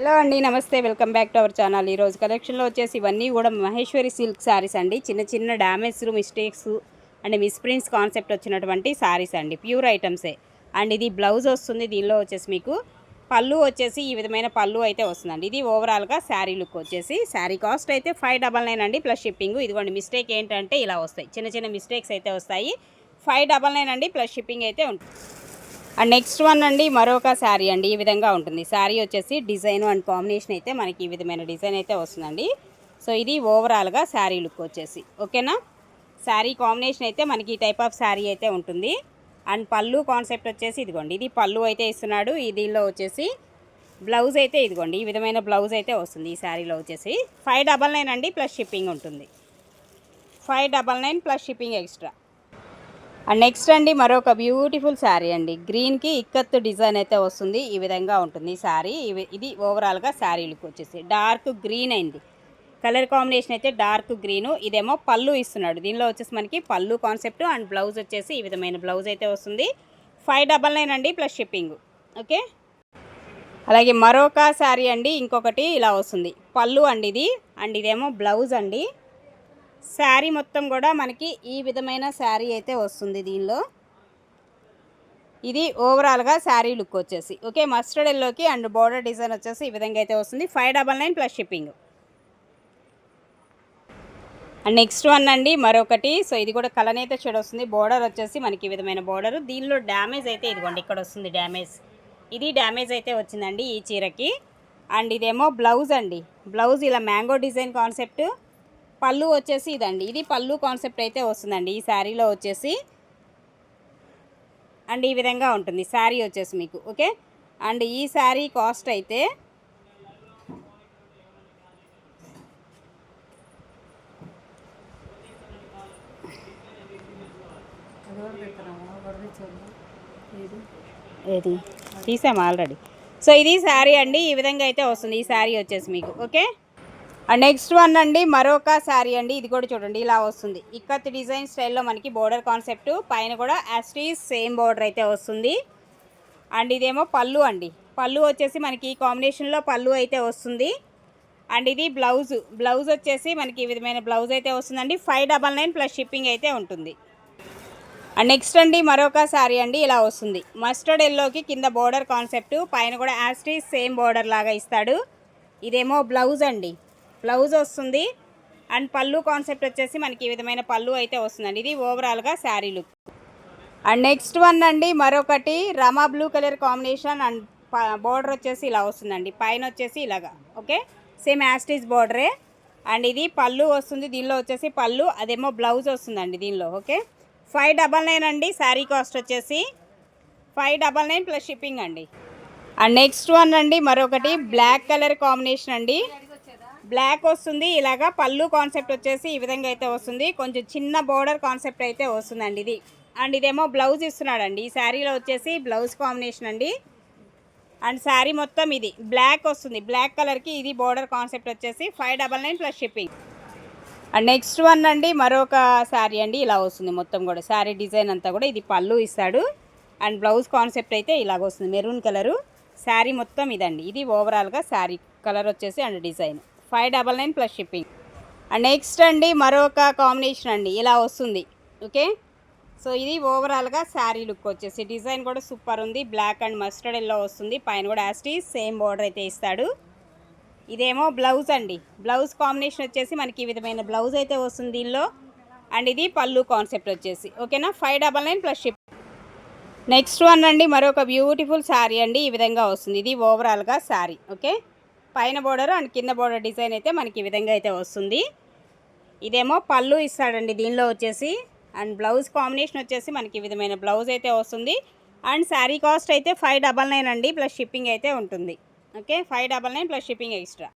Hello అండి నమస్తే. Welcome back to our channel. ఈరోజు కలెక్షన్లో వచ్చేసి ఇవన్నీ కూడా మహేశ్వరి సిల్క్ శారీస్ అండి. చిన్న చిన్న damage mistakes and misprints concept వచ్చినటువంటి శారీస్ అండి. ప్యూర్ ఐటమ్సే. అండ్ ఇది బ్లౌజ్ వస్తుంది. దీనిలో వచ్చేసి మీకు పళ్ళు వచ్చేసి ఈ విధమైన పళ్ళు అయితే వస్తుందండి. ఇది ఓవరాల్గా శారీ లుక్ వచ్చేసి శారీ కాస్ట్ అయితే ఫైవ్ డబల్ నైన్ అండి. Plus shipping. ఇదిగోండి మిస్టేక్ ఏంటంటే ఇలా వస్తాయి. చిన్న చిన్న మిస్టేక్స్ అయితే వస్తాయి. ఫైవ్ డబల్ నైన్ అండి. ప్లస్ షిప్పింగ్ అయితే ఉంటుంది. అండ్ నెక్స్ట్ వన్ అండి మరొక శారీ అండి ఈ విధంగా ఉంటుంది. శారీ వచ్చేసి డిజైన్ అండ్ కాంబినేషన్ అయితే మనకి ఈ విధమైన డిజైన్ అయితే వస్తుందండి. సో ఇది ఓవరాల్గా శారీ లుక్ వచ్చేసి. ఓకేనా? శారీ కాంబినేషన్ అయితే మనకి ఈ టైప్ ఆఫ్ శారీ అయితే ఉంటుంది. అండ్ పళ్ళు కాన్సెప్ట్ వచ్చేసి ఇదిగోండి. ఇది పళ్ళు అయితే ఇస్తున్నాడు. దీనిలో వచ్చేసి బ్లౌజ్ అయితే ఇదిగోండి. ఈ విధమైన బ్లౌజ్ అయితే వస్తుంది ఈ శారీలో వచ్చేసి. ఫైవ్ డబల్ నైన్ అండి ప్లస్ షిప్పింగ్ ఉంటుంది. Five double nine plus shipping extra. And next అండి మరొక బ్యూటిఫుల్ శారీ అండి. గ్రీన్కి ఇక్కత్తు డిజైన్ అయితే వస్తుంది. ఈ విధంగా ఉంటుంది ఈ శారీ. ఇవి- ఇది ఓవరాల్గా శారీ లుక్ వచ్చేసి డార్క్ గ్రీన్ అయింది కలర్ కాంబినేషన్ అయితే డార్క్ గ్రీను. ఇదేమో పళ్ళు ఇస్తున్నాడు. దీనిలో వచ్చేసి మనకి పళ్ళు కాన్సెప్ట్ అండ్ బ్లౌజ్ వచ్చేసి ఈ విధమైన బ్లౌజ్ అయితే వస్తుంది. ఫైవ్ డబల్ నైన్ అండి ప్లస్ షిప్పింగ్. ఓకే? అలాగే మరొక శారీ అండి. ఇంకొకటి ఇలా వస్తుంది. పళ్ళు అండి ఇది. అండ్ ఇదేమో బ్లౌజ్ అండి. శారీ మొత్తం కూడా మనకి ఈ విధమైన శారీ అయితే వస్తుంది దీనిలో. ఇది ఓవరాల్గా శారీ లుక్ వచ్చేసి. ఓకే మస్టర్డ్ ఎల్లోకి అండ్ బోర్డర్ డిజైన్ వచ్చేసి ఈ విధంగా అయితే వస్తుంది. Five double nine plus shipping and next one అండి మరొకటి. సో ఇది కూడా కలనేత షేడ్ వస్తుంది. బోర్డర్ వచ్చేసి మనకి ఈ విధమైన బోర్డర్ దీనిలో డ్యామేజ్ అయితే ఇదిగోండి ఇక్కడ వస్తుంది డ్యామేజ్ ఇది డ్యామేజ్ అయితే వచ్చిందండి ఈ చీరకి. అండ్ ఇదేమో బ్లౌజ్ అండి. బ్లౌజ్ ఇలా మ్యాంగో డిజైన్ కాన్సెప్ట్ పళ్ళు వచ్చేసి ఇదండి. ఇది పళ్ళు కాన్సెప్ట్ అయితే వస్తుందండి. ఈ శారీలో వచ్చేసి అండ్ ఈ విధంగా ఉంటుంది. శారీ వచ్చేసి మీకు ఓకే? అండ్ ఈ శారీ కాస్ట్ అయితే ఏది? తీసాము ఆల్రెడీ. సో ఇది శారీ అండి. ఈ విధంగా అయితే వస్తుంది. ఈ శారీ వచ్చేసి మీకు ఓకే? అండ్ నెక్స్ట్ వన్ అండి మరొక శారీ అండి. ఇది కూడా చూడండి ఇలా వస్తుంది. ఇక్కత్ డిజైన్ స్టైల్లో మనకి బోర్డర్ కాన్సెప్ట్ పైన కూడా యాస్టీస్ సేమ్ బోర్డర్ అయితే వస్తుంది. అండ్ ఇదేమో పళ్ళు అండి. పళ్ళు వచ్చేసి మనకి ఈ కాంబినేషన్లో పళ్ళు అయితే వస్తుంది. అండ్ ఇది బ్లౌజ్ బ్లౌజ్ వచ్చేసి మనకి ఈ విధమైన బ్లౌజ్ అయితే వస్తుందండి. Five double nine plus shipping అయితే ఉంటుంది. అండ్ నెక్స్ట్ అండి మరొక శారీ అండి ఇలా వస్తుంది. మస్టర్డ్ ఎల్లోకి కింద బోర్డర్ కాన్సెప్ట్ పైన కూడా యాస్టీస్ సేమ్ బోర్డర్ లాగా ఇస్తాడు. ఇదేమో బ్లౌజ్ అండి. బ్లౌజ్ వస్తుంది. అండ్ పళ్ళు కాన్సెప్ట్ వచ్చేసి మనకి ఈ విధమైన పళ్ళు అయితే వస్తుందండి. ఇది ఓవరాల్గా sari look. And next one అండి మరొకటి Rama blue colour combination and border వచ్చేసి ఇలా వస్తుందండి. పైన వచ్చేసి ఇలాగా okay? Same as it is బోర్డరే. And ఇది పళ్ళు వస్తుంది దీనిలో వచ్చేసి పళ్ళు అదేమో బ్లౌజ్ వస్తుందండి దీనిలో ఓకే? ఫైవ్ డబల్ నైన్ అండి శారీ కాస్ట్ వచ్చేసి five double nine plus shipping అండి. అండ్ నెక్స్ట్ వన్ అండి మరొకటి బ్లాక్ కలర్ కాంబినేషన్ అండి. బ్లాక్ వస్తుంది. ఇలాగా పళ్ళు కాన్సెప్ట్ వచ్చేసి ఈ విధంగా అయితే వస్తుంది. కొంచెం చిన్న బోర్డర్ కాన్సెప్ట్ అయితే వస్తుందండి ఇది. అండ్ ఇదేమో బ్లౌజ్ ఇస్తున్నాడండి. ఈ శారీలో వచ్చేసి బ్లౌజ్ కాంబినేషన్ అండి. అండ్ శారీ మొత్తం ఇది. బ్లాక్ వస్తుంది. బ్లాక్ కలర్కి ఇది బోర్డర్ కాన్సెప్ట్ వచ్చేసి five double nine plus shipping. And next one అండి మరొక శారీ అండి. ఇలా వస్తుంది మొత్తం కూడా. శారీ డిజైన్ అంతా కూడా ఇది పళ్ళు ఇస్తాడు. అండ్ బ్లౌజ్ కాన్సెప్ట్ అయితే ఇలాగ వస్తుంది. Maroon colour. శారీ మొత్తం ఇదండి. ఇది ఓవరాల్గా శారీ కలర్ వచ్చేసి and design. Five double nine plus shipping. And next అండి మరొక కాంబినేషన్ అండి. ఇలా వస్తుంది. ఓకే? సో ఇది ఓవరాల్గా శారీ లుక్ వచ్చేసి డిజైన్ కూడా సూపర్ ఉంది. బ్లాక్ అండ్ మస్టర్డ్ ఎల్లో వస్తుంది. పైన కూడా యాస్టీ సేమ్ బార్డర్ అయితే ఇస్తాడు. ఇదేమో బ్లౌజ్ అండి. బ్లౌజ్ కాంబినేషన్ వచ్చేసి మనకి ఈ విధమైన బ్లౌజ్ అయితే వస్తుంది దీనిలో. అండ్ ఇది పళ్ళు కాన్సెప్ట్ వచ్చేసి. ఓకేనా? Five double nine plus ship. Next one అండి మరొక బ్యూటిఫుల్ శారీ అండి. ఈ విధంగా వస్తుంది. ఇది ఓవరాల్గా శారీ. ఓకే? పైన బోర్డర్ అండ్ కింద బోర్డర్ డిజైన్ అయితే మనకి ఈ విధంగా అయితే వస్తుంది. ఇదేమో పళ్ళు ఇస్తాడండి దీనిలో వచ్చేసి. అండ్ బ్లౌజ్ కాంబినేషన్ వచ్చేసి మనకి ఈ విధమైన బ్లౌజ్ అయితే వస్తుంది. అండ్ శారీ కాస్ట్ అయితే ఫైవ్ డబల్ నైన్ అండి ప్లస్ షిప్పింగ్ అయితే ఉంటుంది. Okay five double nine plus shipping extra.